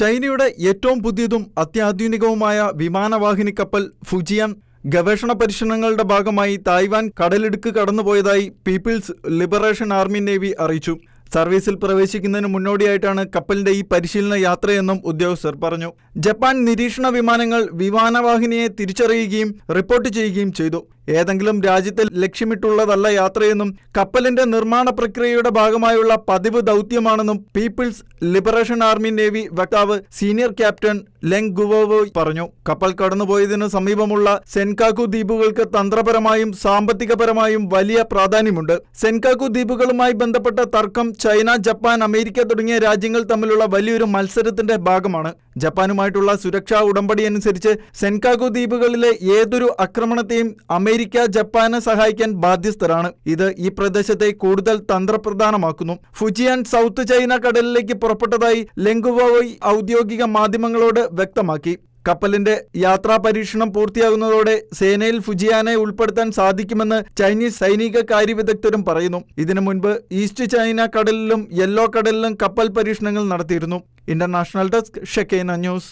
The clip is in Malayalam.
ചൈനയുടെ ഏറ്റവും പുതിയതും അത്യാധുനികവുമായ വിമാനവാഹിനി കപ്പൽ ഫുജിയൻ ഗവേഷണ പരിശീലനങ്ങളുടെ ഭാഗമായി തായ്വാൻ കടലിടുക്ക് കടന്നുപോയതായി പീപ്പിൾസ് ലിബറേഷൻ ആർമി നേവി അറിയിച്ചു. സർവീസിൽ പ്രവേശിക്കുന്നതിന് മുന്നോടിയായിട്ടാണ് കപ്പലിന്റെ ഈ പരിശീലന യാത്രയെന്നും ഉദ്യോഗസ്ഥർ പറഞ്ഞു. ജപ്പാൻ നിരീക്ഷണ വിമാനങ്ങൾ വിമാനവാഹിനിയെ തിരിച്ചറിയുകയും റിപ്പോർട്ട് ചെയ്യുകയും ചെയ്തു. ഏതെങ്കിലും രാജ്യത്തെ ലക്ഷ്യമിട്ടുള്ളതല്ല യാത്രയെന്നും കപ്പലിന്റെ നിർമ്മാണ പ്രക്രിയയുടെ ഭാഗമായുള്ള പതിവ് ദൗത്യമാണെന്നും പീപ്പിൾസ് ലിബറേഷൻ ആർമി നേവി വക്താവ് സീനിയർ ക്യാപ്റ്റൻ ലെങ് ഗുവോവോ പറഞ്ഞു. കപ്പൽ കടന്നുപോയതിനു സമീപമുള്ള സെൻകാക്കു ദ്വീപുകൾക്ക് തന്ത്രപരമായും സാമ്പത്തികപരമായും വലിയ പ്രാധാന്യമുണ്ട്. സെൻകാക്കു ദ്വീപുകളുമായി ബന്ധപ്പെട്ട തർക്കം ചൈന ജപ്പാൻ അമേരിക്ക തുടങ്ങിയ രാജ്യങ്ങൾ തമ്മിലുള്ള വലിയൊരു മത്സരത്തിന്റെ ഭാഗമാണ്. ജപ്പാനുമായിട്ടുള്ള സുരക്ഷാ ഉടമ്പടി അനുസരിച്ച് സെൻകാഗു ദ്വീപുകളിലെ ഏതൊരു ആക്രമണത്തെയും അമേരിക്ക ജപ്പാനെ സഹായിക്കാൻ ബാധ്യസ്ഥരാണ്. ഇത് ഈ പ്രദേശത്തെ കൂടുതൽ തന്ത്രപ്രധാനമാക്കുന്നു. ഫുജിയാൻ സൗത്ത് ചൈന കടലിലേക്ക് പുറപ്പെട്ടതായി ലെങ്കുവോയ് ഔദ്യോഗിക മാധ്യമങ്ങളോട് വ്യക്തമാക്കി. കപ്പലിന്റെ യാത്രാ പരീക്ഷണം പൂർത്തിയാകുന്നതോടെ സേനയിൽ ഫുജിയാനെ ഉൾപ്പെടുത്താൻ സാധിക്കുമെന്ന് ചൈനീസ് സൈനിക കാര്യവിദഗ്ധരും പറയുന്നു. ഇതിനു മുൻപ് ഈസ്റ്റ് ചൈന കടലിലും യെല്ലോ കടലിലും കപ്പൽ പരീക്ഷണങ്ങൾ നടത്തിയിരുന്നു. International desk Shekinah News.